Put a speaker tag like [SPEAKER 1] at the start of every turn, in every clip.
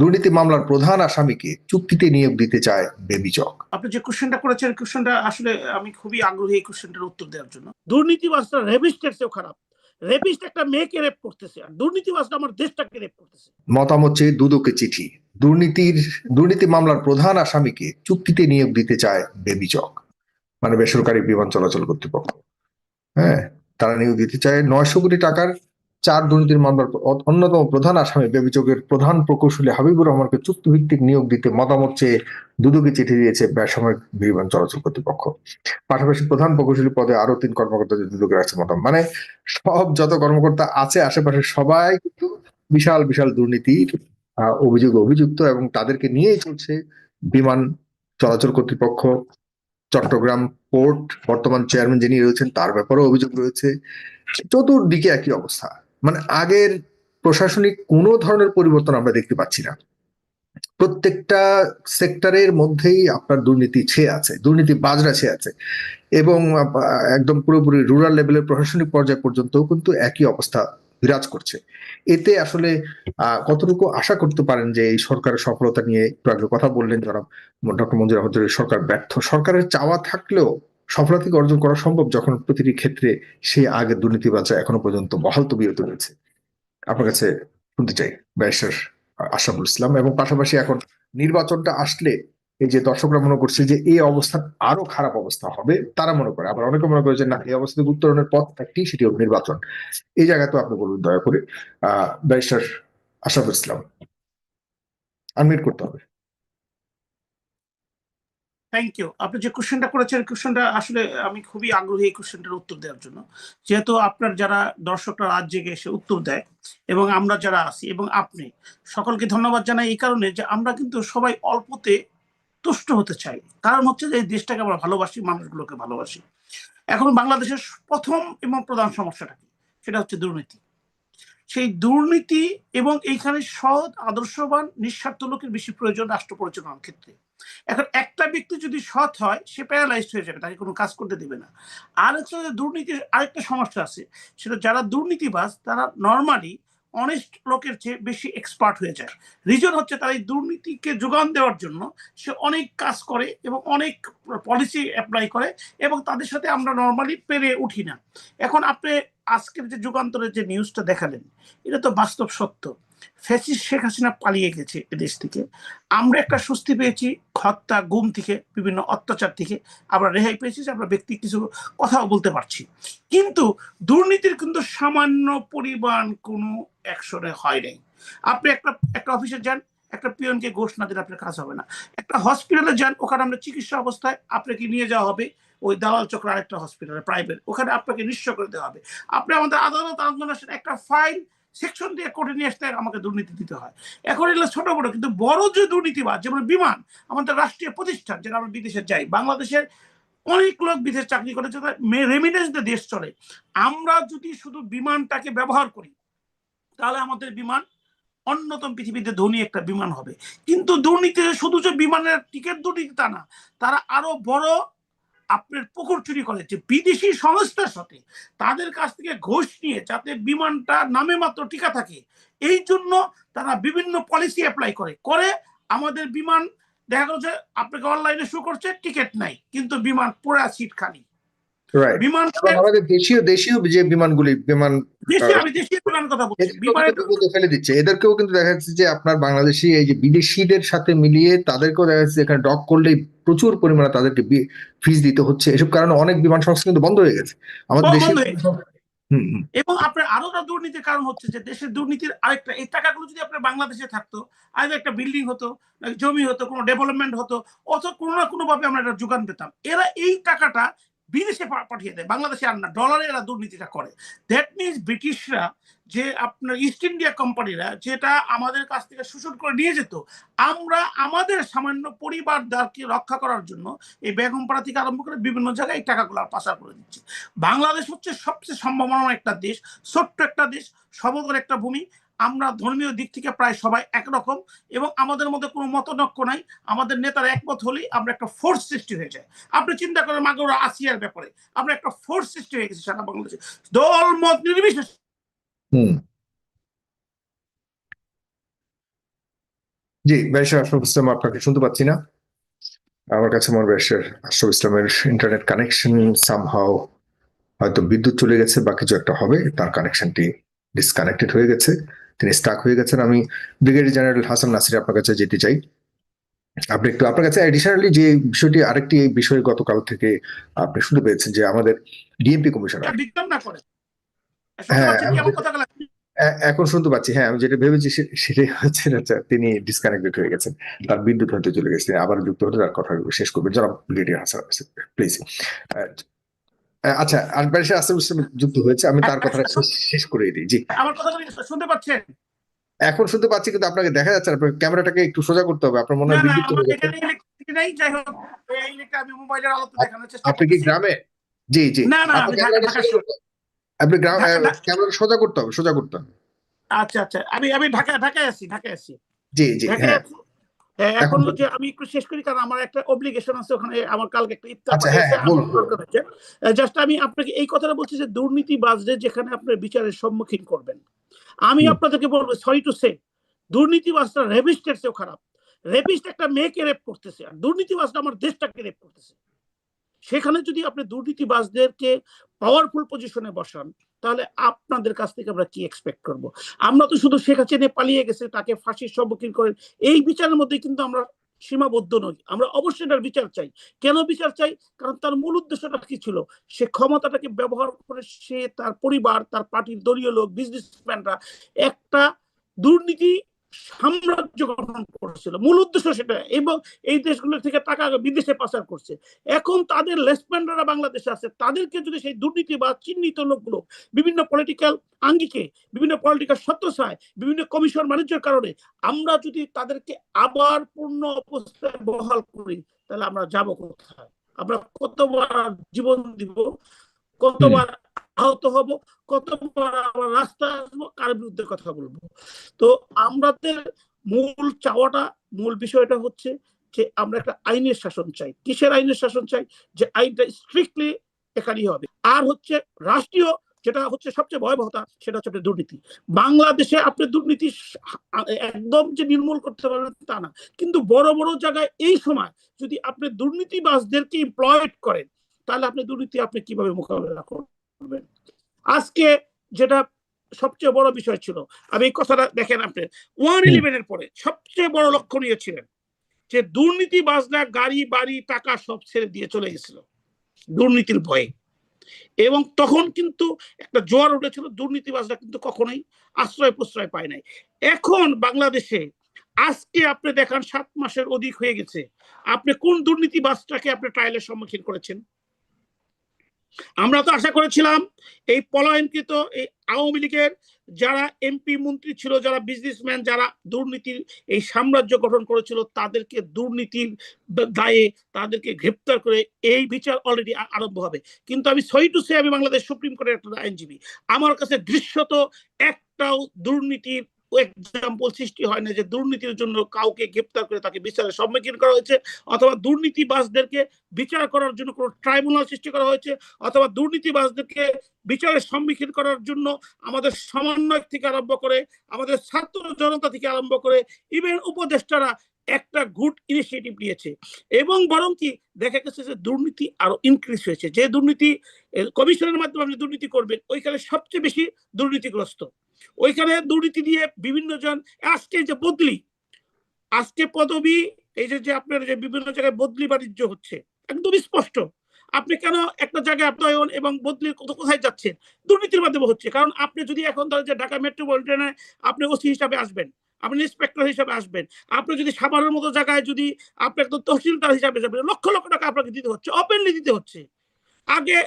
[SPEAKER 1] দুর্নীতি মামলার প্রধান আসামিকে চুক্তিতে নিয়োগ দিতে চায় বেবিচক।
[SPEAKER 2] আপনি যে কোশ্চেনটা করেছেন কোশ্চেনটা আসলে আমি খুবই আগ্রহী এই কোশ্চেনটার উত্তর দেওয়ার জন্য। দুর্নীতিবাজটা রেপিস্টের চেয়েও খারাপ। রেপিস্ট একটা মেয়েকে রেপ করতেছে আর দুর্নীতিবাজটা আমার দেশটাকে রেপ করতেছে।
[SPEAKER 1] মতামত চেয়ে দুদকে চিঠি। দুর্নীতির দুর্নীতি মামলার প্রধান আসামিকে চুক্তিতে নিয়োগ দিতে চায় বেবিচক। মানে বেসরকারি বিমান চলাচল কর্তৃপক্ষ। হ্যাঁ তারা নিয়োগ দিতে চায় নয়শো কোটি টাকার চার দুর্নীতির মামলার অন্যতম প্রধান আসামি বেবিচকের প্রধান প্রকৌশলী হাবিবুর রহমানকে চুক্তিভিত্তিক নিয়োগ দিতে মতামত চেয়ে দুদকে চিঠি দিয়েছে বেসামরিক বিমান চলাচল কর্তৃপক্ষ। পাশাপাশি প্রধান প্রকৌশলী পদে আরও তিন কর্মকর্তা দুদকের আছে মতামত। মানে সব যত কর্মকর্তা আছে আশেপাশে সবাই কিন্তু বিশাল বিশাল দুর্নীতির অভিযোগ অভিযুক্ত এবং তাদেরকে নিয়েই চলছে বিমান চলাচল কর্তৃপক্ষ। চট্টগ্রাম পোর্ট বর্তমান চেয়ারম্যান যিনি রয়েছেন, তার ব্যাপারেও অভিযোগ রয়েছে। চতুর্দিকে একই অবস্থা। মানে আগের প্রশাসনিক কোনো ধরনের পরিবর্তন আমরা দেখতে পাচ্ছি না। প্রত্যেকটা সেক্টরের মধ্যেই আপনার দুর্নীতি ছেয়ে আছে দুর্নীতি বাজরা ছেয়ে আছে এবং একদম পুরোপুরি রুরাল লেভেলের প্রশাসনিক পর্যায় পর্যন্ত কিন্তু একই অবস্থা বিরাজ করছে। এতে আসলে কতটুকু আশা করতে পারেন যে এই সরকারের সফলতা নিয়ে একটু আগে কথা বললেন জনাব ডক্টর মঞ্জুর আহমদ জলিল, সরকার ব্যর্থ। সরকারের চাওয়া থাকলেও সফলতা কি অর্জন করা সম্ভব যখন প্রতিটি ক্ষেত্রে সেই আগে দুর্নীতিবাজরা এখনও পর্যন্ত বহাল তবিয়ত রয়েছে। আপনার কাছে শুনতে চাই ব্যারিস্টার আশরাফুল ইসলাম এবং পাশাপাশি এখন নির্বাচনটা আসলে এই যে দর্শকরা মনে করছে যে এই অবস্থা আরও খারাপ অবস্থা হবে, তারা মনে করে। আবার অনেকে মনে করে যে না, এই অবস্থা থেকে উত্তরণের পথ একটি সেটি হোক নির্বাচন। এই জায়গায় তো আপনি বলুন দয়া করে, আহ, ব্যারিস্টার আশরাফুল ইসলাম আনমিট করতে হবে।
[SPEAKER 2] থ্যাংক ইউ আপনি যে কোশ্চেনটা করেছেন কোশ্চেনটা আসলে আমি খুবই আগ্রহী এই কোশ্চেনটার উত্তর দেওয়ার জন্য। যেহেতু আপনার যারা দর্শকরা রাত জেগে এসে উত্তর দেয় এবং আমরা যারা আছি এবং আপনি, সকলকে ধন্যবাদ জানাই এই কারণে যে আমরা কিন্তু সবাই অল্পতে তুষ্ট হতে চাই। কারণ হচ্ছে যে এই দেশটাকে আমরা ভালোবাসি, মানুষগুলোকে ভালোবাসি। এখন বাংলাদেশের প্রথম এবং প্রধান সমস্যাটা কি? সেটা হচ্ছে দুর্নীতি। সেই দুর্নীতি এবং এইখানে সৎ, আদর্শবান, নিঃস্বার্থ লোকের বেশি প্রয়োজন রাষ্ট্র পরিচালনার ক্ষেত্রে। এখন একটা ব্যক্তি যদি সৎ হয়, সে প্যারালাইজড হয়ে যাবে, তাকে কোনো কাজ করতে দেবে না। আর হচ্ছে যে দুর্নীতির আরেকটা সমস্যা আছে, সেটা যারা দুর্নীতিবাজ, তারা নর্মালি অনেস্ট লোকের চেয়ে বেশি এক্সপার্ট হয়ে যায়। রিজন হচ্ছে তারা এই দুর্নীতিকে যোগান দেওয়ার জন্য সে অনেক কাজ করে এবং অনেক পলিসি অ্যাপ্লাই করে এবং তাদের সাথে আমরা নর্মালি পেরে উঠি না। এখন আপনি আজকের যে যুগান্তরের যে নিউজটা দেখালেন, এটা তো বাস্তব সত্য। ফ্যাসিস্ট শেখ হাসিনা পালিয়ে গেছে এদেশ থেকে। আমরা একটা স্বস্তি পেয়েছি হত্যা, গুম থেকে, বিভিন্ন অত্যাচার থেকে। আমরা রেহাই পেয়েছি আমরা ব্যক্তি কিছু কথাও বলতে পারছি। কিন্তু দুর্নীতির কিন্তু সামান্য পরিমাণ কোনো অ্যাকশনে হয় নাই। আপনি একটা একটা অফিসে যান, একটা পিয়নকে ঘোষ না দিলে আপনার কাজ হবে না। একটা হসপিটালে যান, ওখানে আমরা চিকিৎসা অবস্থায় আপনাকে নিয়ে যাওয়া হবে। ওই দালাল চক্র আরেকটা হসপিটালে প্রাইভেট ওখানে আপনাকে নিঃস্ব করে দেওয়া হবে। আপনি আমাদের আদালত আন্দোলন একটা ফাইল সেকশন দিয়ে কোর্টে নিয়ে আসতে আমাকে দুর্নীতি দিতে হয়। এখন এগুলো ছোট বড়, কিন্তু বড় যে দুর্নীতিবাদ, যেমন বিমান, আমাদের রাষ্ট্রীয় প্রতিষ্ঠান, যেটা আমরা বিদেশে যাই বাংলাদেশের অনেক লোক বিদেশে চাকরি করে রেমিডেন্স দিয়ে দেশ চলে। আমরা যদি শুধু বিমানটাকে ব্যবহার করি, তাহলে আমাদের বিমান অন্যতম পৃথিবীতে ধনী একটা বিমান হবে। কিন্তু দুর্নীতি শুধু যে বিমানের টিকিট দুর্নীতি তা না, তারা আরও বড় আপনার পুকুর চুরি করে যে বিদেশি সংস্থার সাথে তাদের কাছ থেকে ঘোষ নিয়ে যাতে বিমানটা নামে মাত্র টিকা থাকে এই জন্য তারা বিভিন্ন পলিসি অ্যাপ্লাই করে। করে আমাদের বিমান দেখা গেল যে আপনাকে অনলাইনে শো করছে টিকিট নাই কিন্তু বিমান পুরা সিট খালি। বিমান
[SPEAKER 1] আমাদের দেশীয় দেশীয় যে বিমানগুলি বিমান
[SPEAKER 2] আমি দেশীয় বিমান কথা বলছি।
[SPEAKER 1] ফেলে দিচ্ছে। এদেরকেও কিন্তু দেখা যাচ্ছে যে আপনার বাংলাদেশি এই যে বিদেশিদের সাথে মিলিয়ে তাদেরকেও দেখা যাচ্ছে এখানে ডক করলেই প্রচুর পরিমাণে তাদেরকে ফিস দিতে হচ্ছে। এসব কারণে অনেক বিমান সংস্থা কিন্তু বন্ধ হয়ে গেছে। আমাদের দেশে
[SPEAKER 2] এবং আপনার আরও একটা দুর্নীতির কারণ হচ্ছে যে দেশের দুর্নীতির আরেকটা এই টাকাগুলো যদি আপনার বাংলাদেশে থাকতো আগে একটা বিল্ডিং হতো জমি হতো কোনো ডেভেলপমেন্ট হতো অথবা কোনো না কোনো ভাবে আমরা একটা যোগান পেতাম। এরা এই টাকাটা বিদেশে পাঠিয়ে দেয়। বাংলাদেশে আর না, ডলারে এরা দুর্নীতিটা করে। দ্যাট মিনস ব্রিটিশরা যে আপনার ইস্ট ইন্ডিয়া কোম্পানিরা যেটা আমাদের কাছ থেকে শোষণ করে নিয়ে যেত, আমরা আমাদের সামান্য পরিবারদারকে রক্ষা করার জন্য এই বেগমপাড়া থেকে আরম্ভ করে বিভিন্ন জায়গায় এই টাকাগুলো পাচার করে দিচ্ছে। বাংলাদেশ হচ্ছে সবচেয়ে সম্ভাবনার একটা দেশ, ছোট্ট একটা দেশ, সমগ্র একটা ভূমি। আমরা ধর্মীয় দিক থেকে প্রায় সবাই একরকম এবং আমাদের মধ্যে কোনো মতনক্য নাই। আমাদের নেতারা একমত হলেই আমরা একটা ফোর্স সৃষ্টি হয়ে যায় আপনি চিন্তা করেন মাগুরা আসিয়ার ব্যাপারে। আমরা একটা ফোর্স সৃষ্টি হয়ে গেছি সারা বাংলাদেশে। দল, মত নির্বিশেষে।
[SPEAKER 1] জি ব্যারিস্টার আশরাফ ইসলাম, আপনাকে শুনতে পাচ্ছি না। আমার কাছে হয় ব্যারিস্টার আশরাফ ইসলামের ইন্টারনেট কানেকশন সামহাও হয়তো বিদ্যুৎ চলে গেছে বা কিছু একটা হবে, তার কানেকশনটি ডিসকানেক্টেড হয়ে গেছে। তিনি স্টাক হয়ে গেছেন। আমি ব্রিগেডিয়ার জেনারেল হাসান নাসির আপনার কাছে যেতে চাই। আপনি একটু আপনার কাছে অ্যাডিশনালি যে বিষয়টি আরেকটি এই বিষয়ে গতকাল থেকে আপনি শুনতে পেয়েছেন যে আমাদের ডিএমপি কমিশনার হ্যাঁ, এখন শুনতে পাচ্ছি। হ্যাঁ আমি যেটা ভেবেছি সেটাই হচ্ছে না, তিনি ডিসকানেক্টেড হয়ে গেছেন। তার বিদ্যুৎ হয়তো চলে গেছে। আবার যুক্ত হতে তার কথা শেষ করবেন। জনাব ব্রিগেডিয়ার হাসান প্লিজ আচ্ছা ব্যারিস্টার আসাম ইসলাম যুক্ত হয়েছে আমি তার কথাটা শেষ- শেষ করে দিই। জি।
[SPEAKER 2] আমার কথাগুলো শুনতে পাচ্ছেন?
[SPEAKER 1] এখন শুনতে পাচ্ছি কিন্তু আপনাকে দেখা যাচ্ছে আপনার ক্যামেরাটাকে একটু সোজা করতে হবে আপনার মনে হয় বিদ্যুৎ চলে গেছে আপনি কি গ্রামে? জি জি।
[SPEAKER 2] না, না।
[SPEAKER 1] আপনি গ্রাম ক্যামেরা সোজা করতে হবে সোজা করতে হবে।
[SPEAKER 2] আচ্ছা আচ্ছা আমি আমি ঢাকা ঢাকায় আছি ঢাকায় আছি।
[SPEAKER 1] জি জি হ্যাঁ,
[SPEAKER 2] এখন হচ্ছে আমি একটু শেষ করি কারণ আমার একটা অব্লিগেশন আছে ওখানে আমার কালকে একটা ইফতার
[SPEAKER 1] আচ্ছা, হ্যাঁ, হ্যাঁ, বলুন।
[SPEAKER 2] জাস্ট আমি আপনাকে এই কথাটা বলছি যে দুর্নীতিবাজদের যেখানে আপনার বিচারের সম্মুখীন করবেন। আমি আপনাদেরকে বলব সরি টু সে দুর্নীতিবাজটা রেপিস্টের চেয়েও খারাপ। রেপিস্ট একটা মেয়েকে রেপ করতেছে আর দুর্নীতিবাজটা আমার দেশটাকে রেপ করতেছে। সেখানে যদি আপনি দুর্নীতিবাজদেরকে পাওয়ারফুল পজিশনে বসান তাহলে আপনাদের কাছ থেকে আমরা কি এক্সপেক্ট করব? আমরা তো শুধু শেখ হাসিনা পালিয়ে গেছে, তাকে ফাঁসির সম্মুখীন করেন। এই বিচারের মধ্যে কিন্তু আমরা সীমাবদ্ধ নই। আমরা অবশ্যই তার বিচার চাই। কেন বিচার চাই? কারণ তার মূল উদ্দেশ্যটা কি ছিল? সে ক্ষমতাটাকে ব্যবহার করে সে তার পরিবার, তার পার্টির দলীয় লোক বিজনেসম্যানরা একটা দুর্নীতি সাম্রাজ্য গঠন করেছিল। মূল উদ্দেশ্য সেটা। এবং এই দেশগুলো থেকে টাকা বিদেশে পাচার করছে। এখন তাদের লেসপ্যান্ডাররা বাংলাদেশে আছে। তাদেরকে যদি সেই দুর্নীতি বা চিহ্নিত লোকগুলো বিভিন্ন পলিটিক্যাল আঙ্গিকে, বিভিন্ন পলিটিক্যাল সত্যসায় বিভিন্ন কমিশন বাণিজ্যের কারণে আমরা যদি তাদেরকে আবার পূর্ণ অবস্থায় বহাল করি, তাহলে আমরা যাব কোথায়? আমরা কতবার জীবন দিব? কতবার আহত হব আবার রাস্তা আসব, কার বিরুদ্ধে কথা বলব? তো আমাদের মূল চাওয়াটা, মূল বিষয়টা হচ্ছে যে আমরা একটা আইনের শাসন চাই। কিসের আইনের শাসন চাই? যে আইনটা স্ট্রিক্টলি এখানেই হবে। আর হচ্ছে রাষ্ট্রীয় যেটা হচ্ছে সবচেয়ে ভয়াবহতা, সেটা হচ্ছে দুর্নীতি। বাংলাদেশে আপনি দুর্নীতি একদম যে নির্মূল করতে পারবেন তা না। কিন্তু বড় বড় জায়গায় এই সময় যদি আপনি দুর্নীতিবাজদেরকে এমপ্লয়েড করেন, তাহলে আপনি দুর্নীতি আপনি কীভাবে মোকাবেলা করবেন? আজকে যেটা সবচেয়ে বড় বিষয় ছিল আমি এই কথাটা দেখেন আপনি ওয়ান ইলেভেনের পরে সবচেয়ে বড় লক্ষণীয় ছিলেন যে দুর্নীতিবাজরা গাড়ি বাড়ি টাকা সব ছেড়ে দিয়ে চলে গেছিল দুর্নীতির ভয়ে। এবং তখন কিন্তু একটা জোয়ার উঠেছিল দুর্নীতিবাজরা কিন্তু কখনোই আশ্রয় প্রশ্রয় পায় নাই। এখন বাংলাদেশে আজকে আপনি দেখান সাত মাসের অধিক হয়ে গেছে আপনি কোন দুর্নীতিবাজটাকে আপনি ট্রায়ালের সম্মুখীন করেছেন? আমরা তো আশা করেছিলাম এই পলায়নকৃত এই আওয়ামী লীগের যারা এমপি মন্ত্রী ছিল, যারা বিজনেসম্যান যারা দুর্নীতির এই সাম্রাজ্য গঠন করেছিল, তাদেরকে দুর্নীতির দায়ে তাদেরকে গ্রেপ্তার করে এই বিচার অলরেডি আরম্ভ হবে। কিন্তু আমি সহি টু সে আমি বাংলাদেশ সুপ্রিম কোর্টের একটা আইনজীবী। আমার কাছে দৃশ্যত একটাও দুর্নীতির এক্সাম্পল সৃষ্টি হয় না যে দুর্নীতির জন্য কাউকে গ্রেপ্তার করে তাকে বিচারের সম্মুখীন করা হয়েছে, অথবা দুর্নীতিবাসদেরকে বিচার করার জন্য কোনো ট্রাইব্যুনাল সৃষ্টি করা হয়েছে, অথবা দুর্নীতিবাসদেরকে বিচারের সম্মুখীন করার জন্য আমাদের সমন্বয় থেকে আরম্ভ করে, আমাদের ছাত্র জনতা থেকে আরম্ভ করে ইভেন উপদেষ্টারা একটা গুড ইনিশিয়েটিভ নিয়েছে। এবং বরং কি, দেখা গেছে যে দুর্নীতি আরও ইনক্রিজ হয়েছে। যে দুর্নীতি কমিশনের মাধ্যমে আপনি দুর্নীতি করবেন, ওইখানে সবচেয়ে বেশি দুর্নীতিগ্রস্ত। ওইখানে দুর্নীতি দিয়ে বিভিন্ন জন, আজকে যে বদলি, আজকে পদবি, এই যে যে আপনার যে বিভিন্ন জায়গায় বদলি বাণিজ্য হচ্ছে, একদম স্পষ্ট। আপনি কেন একটা জায়গায় আপনায়ন এবং বদলির কত কোথায় যাচ্ছেন? দুর্নীতির মাধ্যমে হচ্ছে। কারণ আপনি যদি এখন ধরেন যে ঢাকা মেট্রোপলিটনে আপনি ওসি হিসাবে আসবেন আপনি ইন্সপেক্টর হিসাবে আসবেন। আপনি যদি সাভারের মতো জায়গায় যদি আপনি একদম তহসিলদার হিসাবে যাবেন, লক্ষ লক্ষ টাকা আপনাকে দিতে হচ্ছে ওপেনলি দিতে হচ্ছে। আগে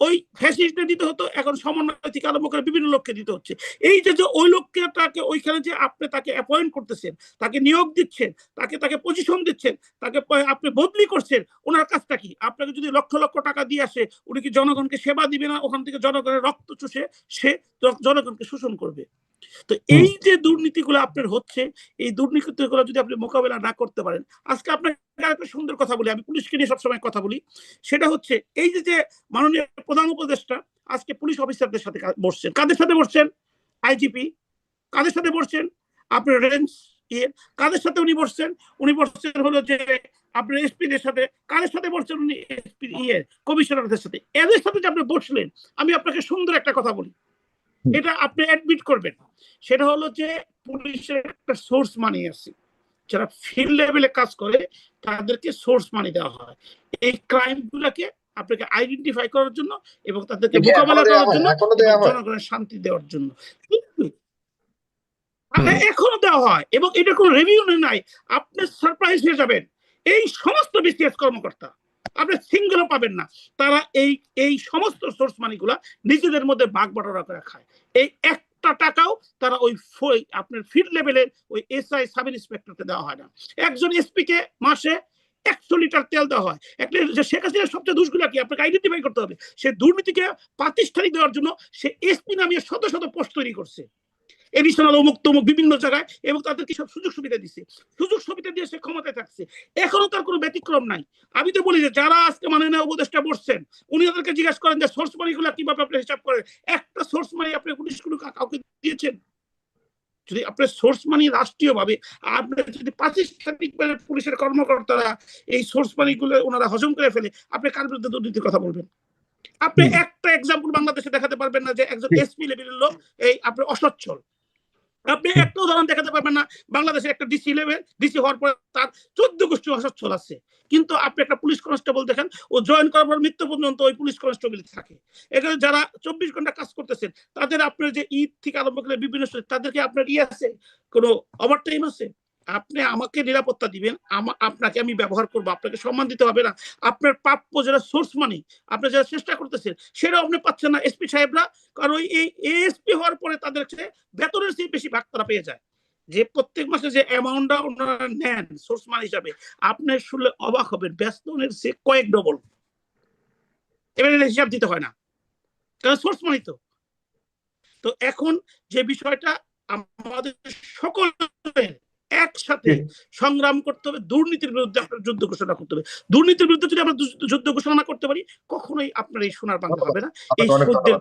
[SPEAKER 2] ওই ফ্যাসিস্টে দিতে হতো, এখন সমন্বয় থেকে আরম্ভ করে বিভিন্ন লোককে দিতে হচ্ছে। এই যে যে ওই লোককে তাকে ওইখানে যে আপনি তাকে অ্যাপয়েন্ট করতেছেন, তাকে নিয়োগ দিচ্ছেন, তাকে তাকে পজিশন দিচ্ছেন, তাকে আপনি বদলি করছেন, ওনার কাজটা কি? আপনাকে যদি লক্ষ লক্ষ টাকা দিয়ে আসে, উনি কি জনগণকে সেবা দিবে না? ওখান থেকে জনগণের রক্ত চুষে সে জনগণকে শোষণ করবে। তো এই যে দুর্নীতিগুলো আপনার হচ্ছে এই দুর্নীতিগুলো যদি আপনি মোকাবেলা না করতে পারেন আজকে আপনাকে একটা সুন্দর কথা বলি আমি পুলিশকে নিয়ে সবসময় কথা বলি। সেটা হচ্ছে এই যে যে মাননীয় প্রধান উপদেষ্টা আজকে পুলিশ অফিসারদের সাথে বসছেন। কাদের সাথে বসছেন? আইজিপি। কাদের সাথে বসছেন? আপনার রেঞ্জ ইয়ে। কাদের সাথে উনি বসছেন? উনি বসছেন হলো যে আপনার এসপিদের সাথে। কাদের সাথে বসছেন উনি? এসপি ইয়ে কমিশনারদের সাথে। এদের সাথে যে আপনি বসলেন আমি আপনাকে সুন্দর একটা কথা বলি। এটা আপনি অ্যাডমিট করবেন। সেটা হলো যে পুলিশের একটা সোর্স মানি আছে। যারা ফিল্ড লেভেলে কাজ করে তাদেরকে সোর্স মানি দেওয়া হয়। এই ক্রাইম গুলাকে আপনাকে আইডেন্টিফাই করার জন্য এবং তাদেরকে মোকাবেলা করার জন্য। জনগণের শান্তি দেওয়ার জন্য। কিন্তু এখনও দেওয়া হয় এবং এটা কোনো রিভিউ নাই। আপনি সারপ্রাইজ হয়ে যাবেন। এই সমস্ত বিসিএস কর্মকর্তা। আপনি সিঙ্গেলও পাবেন না। তারা এই এই সমস্ত সোর্স মানিগুলা নিজেদের মধ্যে ভাগ বাটোয়ারা করে খায়। এই একটা টাকাও তারা ওই আপনার ফিল্ড লেভেলের ওই এসআই সাব ইন্সপেক্টরকে দেওয়া হয় না। একজন এসপি কে মাসে একশো লিটার তেল দেওয়া হয়। একটা যে শেখ হাসিনার সবচেয়ে দোষগুলো কি? আপনাকে আইডেন্টিফাই করতে হবে। সে দুর্নীতিকে প্রাতিষ্ঠানিক দেওয়ার জন্য সে এসপি নামিয়ে শত শত পোস্ট তৈরি করছে। এডিশনাল অমুক তমুক বিভিন্ন জায়গায় এবং তাদেরকে সব সুযোগ সুবিধা দিচ্ছে সুযোগ সুবিধা দিয়ে সে ক্ষমতায় থাকছে। এখনও তার কোনো ব্যতিক্রম নাই। আমি তো বলি যে যারা আজকে মানে উপদেষ্টা বসছেন উনি তাদেরকে জিজ্ঞাসা করেন যে সোর্স মানি গুলা কীভাবে আপনি হিসাব করেন? একটা সোর্স মানি আপনি উনিশ কোটি কাউকে দিয়েছেন? যদি আপনার সোর্স মানি রাষ্ট্রীয় ভাবে আপনার যদি প্রাতিষ্ঠানিক ভাবে পুলিশের কর্মকর্তারা এই সোর্স মানি গুলো ওনারা হজম করে ফেলে আপনি কার বিরুদ্ধে দুর্নীতির কথা বলবেন? আপনি একটা এক্সাম্পল বাংলাদেশে দেখাতে পারবেন না যে একজন। এসপি লেভেলের লোক এই আপনার অসচ্ছল। আপনি একটা উদাহরণ দেখাতে পারবেন না, বাংলাদেশের একটা ডিসি লেভেল ডিসি হওয়ার পর তার চোদ্দ গোষ্ঠী অসচ্ছল আছে। কিন্তু আপনি একটা পুলিশ কনস্টেবল দেখেন, ও জয়েন করার পর মৃত্যু পর্যন্ত ওই পুলিশ কনস্টেবল থাকে। এখানে যারা চব্বিশ ঘণ্টা কাজ করতেছেন, তাদের আপনার যে ঈদ থেকে আরম্ভ করে বিভিন্ন তাদেরকে আপনার ইয়ে আছে? কোনো ওভার টাইম আছে? আপনি আমাকে নিরাপত্তা দিবেন আপনাকে আমি ব্যবহার করব, আপনাকে সম্মান দিতে হবে না। আপনার প্রাপ্য যারা সোর্স মানি আপনি যারা চেষ্টা করতেছেন, সেটাও আপনি পাচ্ছেন না। এসপি সাহেবরা, কারণ এই এসপি হওয়ার পরে তাদের বেতনের চেয়ে বেশি ভাগ তারা পেয়ে যায়। যে প্রত্যেক মাসে যে অ্যামাউন্টটা ওনারা নেন সোর্স মান হিসাবে, আপনি শুনলে অবাক হবেন, বেতনের চেয়ে কয়েক ডবল এবার হিসাব দিতে হয় না। কারণ সোর্স মানি তো। তো এখন যে বিষয়টা আমাদের সকলের একসাথে সংগ্রাম করতে হবে দুর্নীতির বিরুদ্ধে আপনার যুদ্ধ ঘোষণা করতে হবে। দুর্নীতির বিরুদ্ধে যদি আমরা যুদ্ধ- ঘোষণা না করতে পারি কখনোই আপনার এই সোনার বাংলা হবে না। এই শহীদদের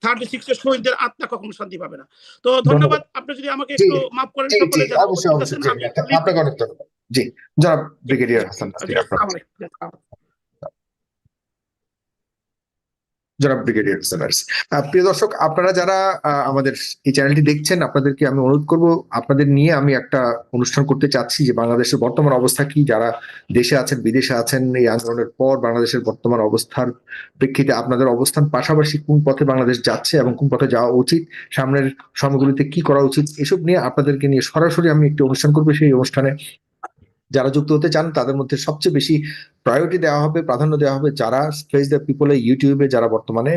[SPEAKER 2] থার্টি সিক্স এর শহীদদের আত্মা কখনো শান্তি পাবে না। তো ধন্যবাদ। আপনি যদি আমাকে একটু মাফ করেন সকলে
[SPEAKER 1] আপনাকে অনেক ধন্যবাদ। জি জনাব ব্রিগেডিয়ার হাসান নাসির, আপনার
[SPEAKER 2] আসসালামু আলাইকুম।
[SPEAKER 1] জনাব ব্রিগেডিয়ার হাসান প্রিয় দর্শক, আপনারা যারা আমাদের এই চ্যানেলটি দেখছেন, আপনাদেরকে আমি অনুরোধ করব, আপনাদের নিয়ে আমি একটা অনুষ্ঠান করতে চাচ্ছি যে বাংলাদেশের বর্তমান অবস্থা কি, যারা দেশে আছেন, বিদেশে আছেন, এই আন্দোলনের পর বাংলাদেশের বর্তমান অবস্থার প্রেক্ষিতে আপনাদের অবস্থান, পাশাপাশি কোন পথে বাংলাদেশ যাচ্ছে এবং কোন পথে যাওয়া উচিত, সামনের সময়গুলিতে কি করা উচিত, এসব নিয়ে আপনাদেরকে নিয়ে সরাসরি আমি একটি অনুষ্ঠান করব। সেই অনুষ্ঠানে যারা যুক্ত হতে চান, তাদের মধ্যে সবচেয়ে বেশি প্রায়োরিটি দেওয়া হবে, প্রাধান্য দেওয়া হবে যারা ফেস দ্য পিপলে ইউটিউবে যারা বর্তমানে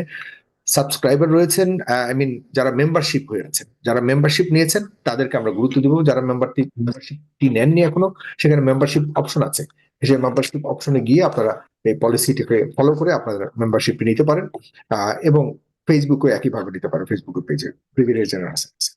[SPEAKER 1] সাবস্ক্রাইবার রয়েছেন আই মিন যারা মেম্বারশিপ হয়ে আছেন। যারা মেম্বারশিপ নিয়েছেন, তাদেরকে আমরা গুরুত্ব দিব। যারা মেম্বারশিপটি নেননি এখনও, সেখানে মেম্বারশিপ অপশন আছে। সেই মেম্বারশিপ অপশনে গিয়ে আপনারা এই পলিসিটিকে ফলো করে আপনারা মেম্বারশিপ নিতে পারেন এবং ফেসবুকে একইভাবে নিতে পারেন। ফেসবুকের পেজে প্রিভিলেজ জেনারেশন
[SPEAKER 3] আছে